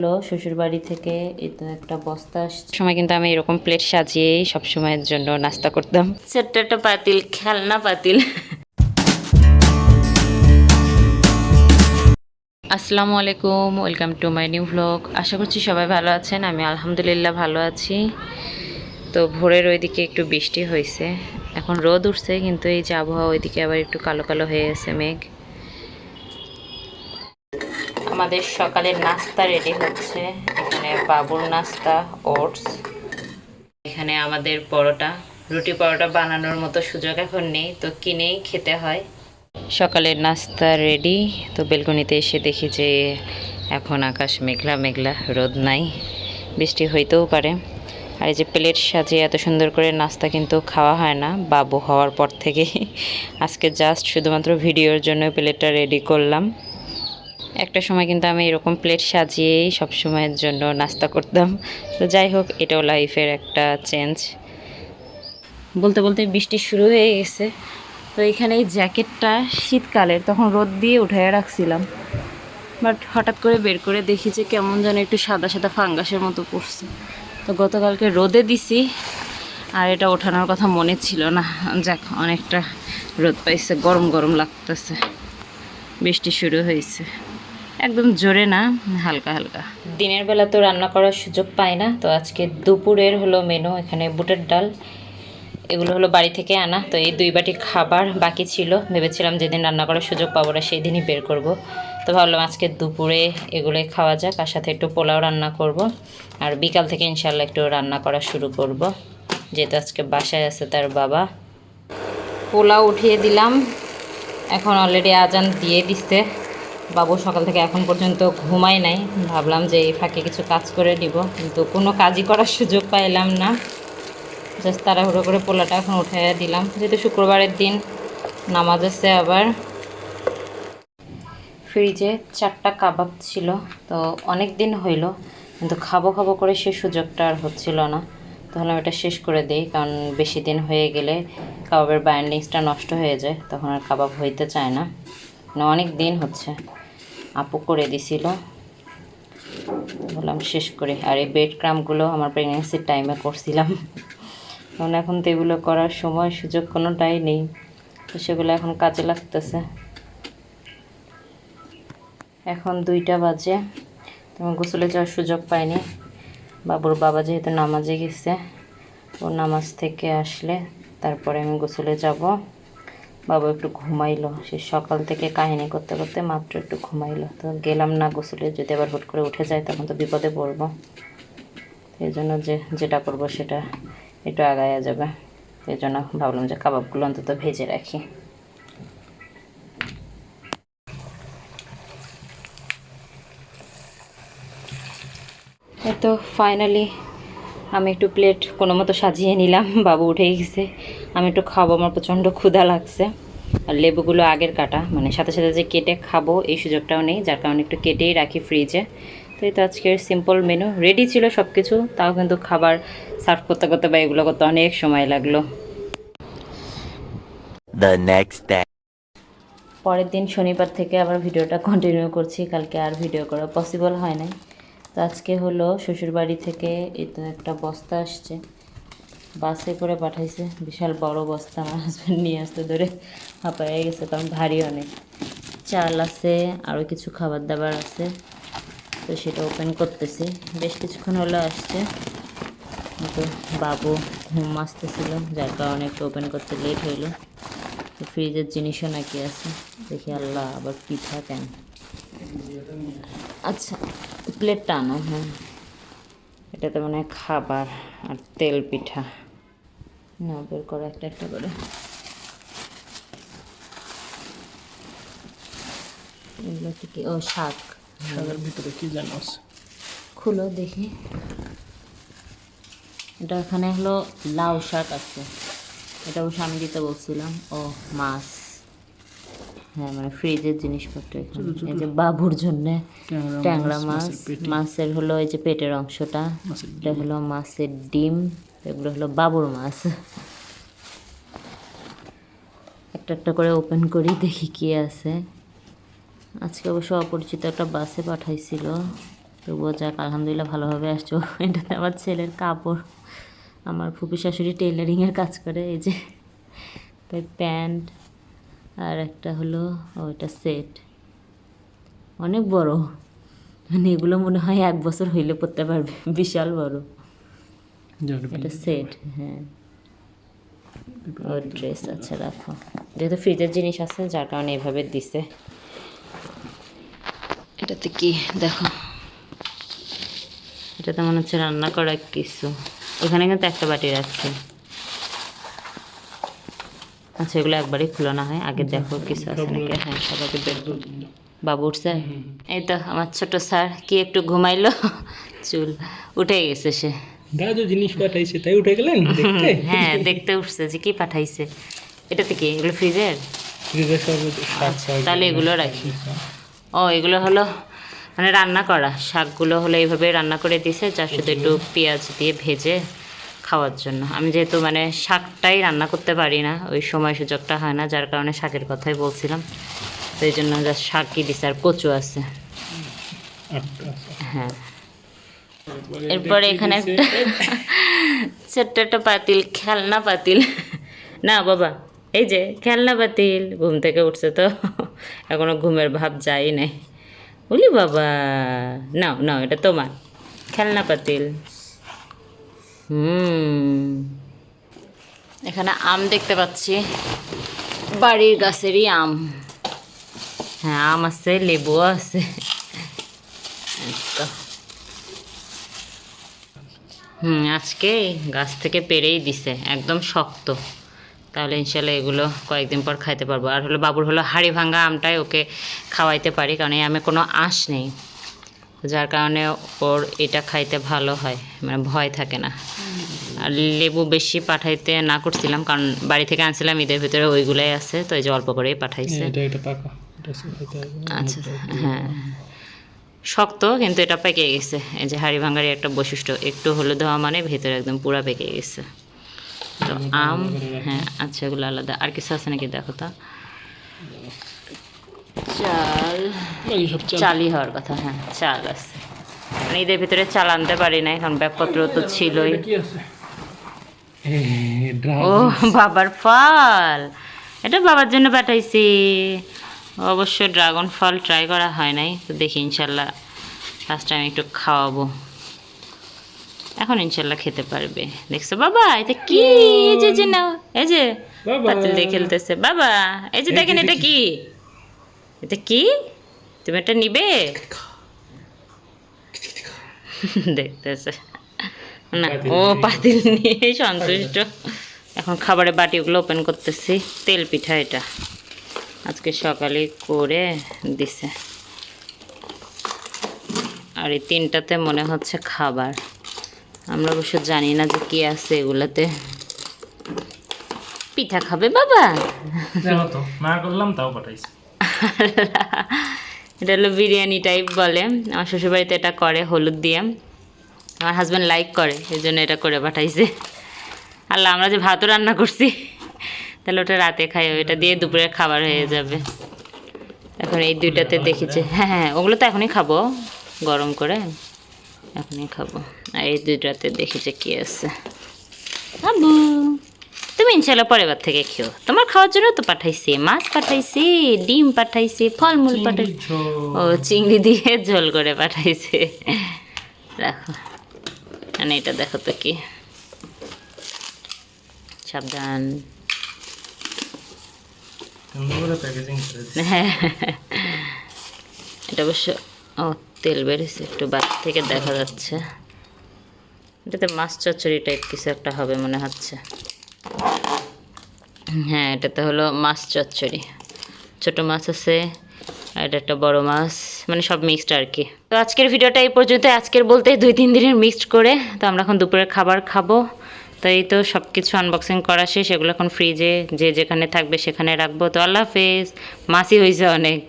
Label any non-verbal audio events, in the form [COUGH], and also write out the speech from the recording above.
হলো শ্বশুর বাড়ি থেকে এই তো একটা বস্তা আসছে। সময় কিন্তু আমি এরকম প্লেট সাজিয়েই সব সময়ের জন্য নাস্তা করতাম। ছোট্ট একটা পাতিল খেলনা পাতিল। আসসালামু আলাইকুম welcome to my new vlog আশা করছি সবাই ভালো আছেন আমি আলহামদুলিল্লাহ ভালো আছি। তো ভোরের ওইদিকে একটু বৃষ্টি হয়েছে। এখন রোদ উঠছে কিন্তু এই যে আবহাওয়া ওইদিকে আবার একটু কালো কালো হয়ে গেছে মেঘ। আমাদের সকালের নাস্তা রেডি হচ্ছে। এখানে বাবুর নাস্তা, ওটস। এখানে আমাদের পরোটা, রুটি পরোটা বানানোর মতো সুযোগ এখন নেই, তো কিনেই খেতে হয়। সকালের নাস্তা রেডি তো বেলকনিতে এসে দেখি যে এখন আকাশ মেঘলা মেঘলা, রোদ নাই। বৃষ্টি হইতেও পারে। আর এই যে প্লেট সাজিয়ে এত সুন্দর করে নাস্তা কিন্তু খাওয়া হয় না, বাবু হওয়ার পর থেকে আজকে জাস্ট শুধুমাত্র ভিডিওর জন্য প্লেটটা রেডি করলাম। একটা সময় কিন্তু আমি এরকম প্লেট সাজিয়েই সব সময়ের জন্য নাস্তা করতাম। তো যাই হোক, এটাও লাইফের একটা চেঞ্জ বলতে বলতে বৃষ্টি শুরু হয়ে গেছে। তো এখানে এই জ্যাকেটটা শীতকালের, তখন রোদ দিয়ে উঠে রাখছিলাম। বাট হঠাৎ করে বের করে দেখি যে কেমন যেন একটু সাদা সাদা ফাঙ্গাসের মতো পড়ছে। তো গতকালকে রোদে দিছি, আর এটা ওঠানোর কথা মনে ছিল না। যাক, অনেকটা রোদ পাইছে, গরম গরম লাগতেছে। বৃষ্টি শুরু হয়েছে। একদম জোরে না, হালকা হালকা। দিনের বেলা তো রান্না করার সুযোগ পাই না, তো আজকে দুপুরের হলো মেনু এখানে বুটের ডাল। এগুলো হলো বাড়ি থেকে আনা, তো এই দুই বাটি খাবার বাকি ছিল। ভেবেছিলাম যেদিন রান্না করার সুযোগ পাবো না সেই দিনই বের করব। তো ভাবলাম আজকে দুপুরে এগুলোই খাওয়া যাক, আর সাথে একটু পোলাও রান্না করব। আর বিকাল থেকে ইনশাল্লাহ একটু রান্না করা শুরু করব। যেহেতু আজকে বাসায় আছে তার বাবা। পোলাও উঠিয়ে দিলাম। এখন অলরেডি আজান দিয়ে দিচ্ছে বাবু সকাল থেকে এখন পর্যন্ত ঘুমাই নাই। ভাবলাম যে এই ফাঁকে কিছু কাজ করে দিব, কিন্তু কোনো কাজই করার সুযোগ পাইলাম না। জাস্ট তাড়াহুড়ো করে পোলাটা এখন উঠে দিলাম। যেহেতু শুক্রবারের দিন, নামাজ আছে আবার। ফ্রিজে চারটা কাবাব ছিল, তো অনেক দিন হইল, কিন্তু খাব খাব করে সে সুযোগটা আর হচ্ছিল না। তাহলে আমি এটা শেষ করে দিই, কারণ বেশি দিন হয়ে গেলে কাবাবের বাইন্ডিংসটা নষ্ট হয়ে যায়, তখন আর কাবাব হইতে চায় না। মানে অনেক দিন হচ্ছে। আপু করে দিছিল। বললাম, শেষ করে। আর এই বেড ক্রামগুলো আমার প্রেগনেন্সির টাইমে করছিলাম। কারণ এখন তো এগুলো করার সময় সুযোগ কোনোটাই নেই। তো সেগুলো এখন কাজে লাগতেছে। এখন দুইটা বাজে। তেমন গোসলে যাওয়ার সুযোগ পাইনি। বাবুর বাবা যেহেতু নামাজে গেছে, ও নামাজ থেকে আসলে তারপরে আমি গোসলে যাব। বাবু একটু ঘুমাইলো। সে সকাল থেকে কাহিনী করতে করতে মাত্র একটু ঘুমাইলো। তো গেলাম না গোসলে, যদি আবার হুট করে উঠে যায় তখন তো বিপদে পড়ব। এই জন্য যে, যেটা করব সেটা একটু আগায়া যাবে। এই জন্য ভাবলাম যে কাবাবগুলো অন্তত ভেজে রাখি। তো ফাইনালি আমি একটু প্লেট কোনো মতো সাজিয়ে নিলাম। বাবু উঠে গেছে। আমি একটু খাব আমার প্রচণ্ড ক্ষুধা লাগছে। আর লেবুগুলো আগের কাটা মানে সাথে সাথে যে কেটে খাব এই সুযোগটাও নেই যার কারণে একটু কেটেই রাখি ফ্রিজে তো এই তো আজকের সিম্পল মেনু রেডি ছিল সব কিছু তাও কিন্তু খাবার সার্ভ করতে করতে বা এগুলো করতে অনেক সময় লাগল। পরের দিন শনিবার থেকে আবার ভিডিওটা কন্টিনিউ করছি কালকে আর ভিডিও করা পসিবল হয় নাই। তো আজকে হলো শ্বশুরবাড়ি থেকে এই তো একটা বস্তা আসছে। বাসে করে পাঠাইছে। বিশাল বড় বস্তা আমার হাজব্যান্ড নিয়ে আসতে ধরে। হাঁপায়ে গেছে, কারণ ভারী অনেক। চাল আছে, আরও কিছু খাবার দাবার আছে। তো সেটা ওপেন করতেছি। বেশ কিছুক্ষণ হলো আসছে। তো বাবু ঘুম আসতেছিল, যার কারণে একটু ওপেন করতে লেট হইল। তো ফ্রিজের জিনিসও নাকি আছে। দেখি আল্লাহ, আবার পিঠা কেন? আচ্ছা প্লেটটা আনো হ্যাঁ। এটাতে মানে খাবার আর তেল পিঠা। না বের করো একটা একটা করে। এগুলো কি? ও শাক। শাকের ভিতরে কি জানো আছে? খুলো দেখি। এটা এখানে হলো লাউ শাক আছে। এটা অবশ্য আমি দিতে বলছিলাম। ও মাছ। হ্যাঁ মানে ফ্রিজের জিনিসপত্র এখানে। এই যে বাবুর জন্য ট্যাংরা মাছ মাছের হলো এই যে পেটের অংশটা এটা হলো মাছের ডিম এগুলো হলো বাবুর মাছ। একটা একটা করে ওপেন করি দেখি কি আছে। আজকে অবশ্য অপরিচিত একটা বাসে পাঠাইছিল। তবুও যাক আলহামদুলিল্লাহ ভালোভাবে আসছো। [LAUGHS] এটাতে আমার ছেলের কাপড় আমার ফুপি শাশুড়ি টেলারিংয়ের কাজ করে এই যে তাই প্যান্ট আর একটা হলো ওইটা সেট অনেক বড়। মানে এগুলো মনে হয় এক বছর হইলে পড়তে পারবে। [LAUGHS] বিশাল বড়। এটা সেট হ্যাঁ। ও ড্রেস আছে রাখো। যেহেতু ফ্রিজের জিনিস আছে যার কারণে এইভাবে দিছে। এটাতে কি? দেখো। এটাতে মনে হচ্ছে রান্না করা কিছু। এখানে কিন্তু একটা বাটি রাখছি। আচ্ছা এগুলো একবারই খোলানো হয়। আগে দেখো কিছু আছে নাকি? হ্যাঁ সবাইকে দিল। বাবু উঠছে? এই তো আমার ছোট স্যার কি একটু ঘুমাইলো? চুল উঠে গেছে সে। দাদু জিনিস পাঠাইছে তাই উঠে গেলেন হ্যাঁ দেখতে উঠছে যে কি পাঠাইছে। এটাতে কি? এগুলো ফ্রিজের? সহজ তাহলে এগুলো রাখি। ও এগুলো হলো মানে রান্না করা। শাকগুলো হলো এইভাবে রান্না করে দিছে যার সাথে একটু পেঁয়াজ দিয়ে ভেজে খাওয়ার জন্য। আমি যেহেতু মানে শাকটাই রান্না করতে পারি না ওই সময় সুযোগটা হয় না যার কারণে শাকের কথাই বলছিলাম। তো এই জন্য জাস্ট শাকই দিছে আর কচু আছে। হ্যাঁ। এরপরে এখানে একটা [LAUGHS] ছোট্ট একটা পাতিল খেলনা পাতিল। না বাবা এই যে খেলনা পাতিল ঘুম থেকে উঠছে তো। এখনও ঘুমের ভাব যাই নাই। বলি বাবা নাও নাও এটা তোমার। খেলনা পাতিল। এখানে আম দেখতে পাচ্ছি। বাড়ির গাছেরই আম। হ্যাঁ আম আছে লেবু আছে। তো হুম আজকে গাছ থেকে পেরেই দিছে একদম শক্ত। তাহলে ইনশাল্লাহ এগুলো কয়েকদিন পর খাইতে পারব। আর হলো বাবুর হলো হাড়ি ভাঙা আমটাই ওকে খাওয়াইতে পারি কারণ এই আমে কোনো আঁশ নেই। যার কারণে ওর এটা খাইতে ভালো হয় মানে ভয় থাকে না। আর লেবু বেশি পাঠাইতে না করছিলাম কারণ বাড়ি থেকে আনছিলাম ঈদের ভিতরে ওইগুলাই আছে তো এই যে অল্প করেই পাঠাইছে। আচ্ছা হ্যাঁ। শক্ত কিন্তু এটা পেকে গেছে। এই যে হাড়ি ভাঙারি একটা বৈশিষ্ট্য একটু হলুদ হওয়া মানে ভেতরে একদম পুরা পেকে গেছে। তো আম হ্যাঁ আচ্ছা এগুলো আলাদা। আর কিছু আছে নাকি দেখো তো? চাল। বাকি চালই হওয়ার কথা হ্যাঁ চাল আছে। মানে ঈদের ভিতরে চাল আনতে পারি কারণ ব্যাগপত্র তো ছিলই। ও বাবার ফল। এটা বাবার জন্য পাঠাইছি। অবশ্য ড্রাগন ফল ট্রাই করা হয় নাই তো দেখি ইনশাল্লাহ ফার্স্ট টাইম একটু খাওয়াবো। এখন ইনশাল্লাহ খেতে পারবে। দেখছ বাবা এটা কি? এই যে নাও এই যে। পাতিল দিয়ে খেলতেছে। বাবা এই যে দেখেন এটা কি? এটা কি? তুমি এটা নিবে? [LAUGHS] দেখতেছে। না ও পাতিল নিয়ে সন্তুষ্ট। এখন খাবারের বাটিগুলো ওপেন করতেছি। তেল পিঠা এটা আজকে সকালে করে দিছে। আর এই তিনটাতে মনে হচ্ছে খাবার। আমরা অবশ্য জানি না যে কি আছে এগুলোতে। পিঠা খাবে বাবা? না করলাম তাও পাঠাইছে। [LAUGHS] এটা হলো বিরিয়ানি টাইপ বলে। আমার শ্বশুরবাড়িতে এটা করে হলুদ দিয়ে। আমার হাজব্যান্ড লাইক করে এই জন্য এটা করে পাঠাইছে। আল্লাহ, আমরা যে ভাতও রান্না করছি, তাহলে ওটা রাতে খাই, এটা দিয়ে দুপুরের খাবার হয়ে যাবে। এখন এই দুইটাতে দেখেছি। হ্যাঁ হ্যাঁ ওগুলো তো এখনই খাব, গরম করে এখনই খাব। আর এই দুইটাতে দেখেছি কি আছে। আবু! তুমি ইনশাল্লাহ পরের বার থেকে খেও। তোমার খাওয়ার জন্য তো পাঠাইছি মাছ পাঠাইছি ডিম পাঠাইছি ফলমূল পাঠাইছি। ও চিংড়ি দিয়ে ঝোল করে পাঠাইছে। রাখো। মানে এটা দেখো তো কি। সাবধান। হ্যাঁ। এটা অবশ্য ও তেল বেরিয়েছে একটু বাদ থেকে দেখা যাচ্ছে। এটাতে মাছ চচ্চড়ি টাইপ কিছু একটা হবে মনে হচ্ছে। হ্যাঁ এটাতে হলো মাছ চচ্চড়ি। ছোট মাছ আছে, আর এটা একটা বড় মাছ মানে সব মিক্সড আর কি তো আজকের ভিডিওটা এই পর্যন্ত, আজকের বলতে দুই তিন দিনের মিক্সড করে, তো আমরা এখন দুপুরের খাবার খাব। তো এই তো সব কিছু আনবক্সিং করা শেষ, এগুলো এখন ফ্রিজে যে যেখানে থাকবে সেখানে রাখব। তো আল্লাহ হাফেজ, মাসি হয়েছে অনেক।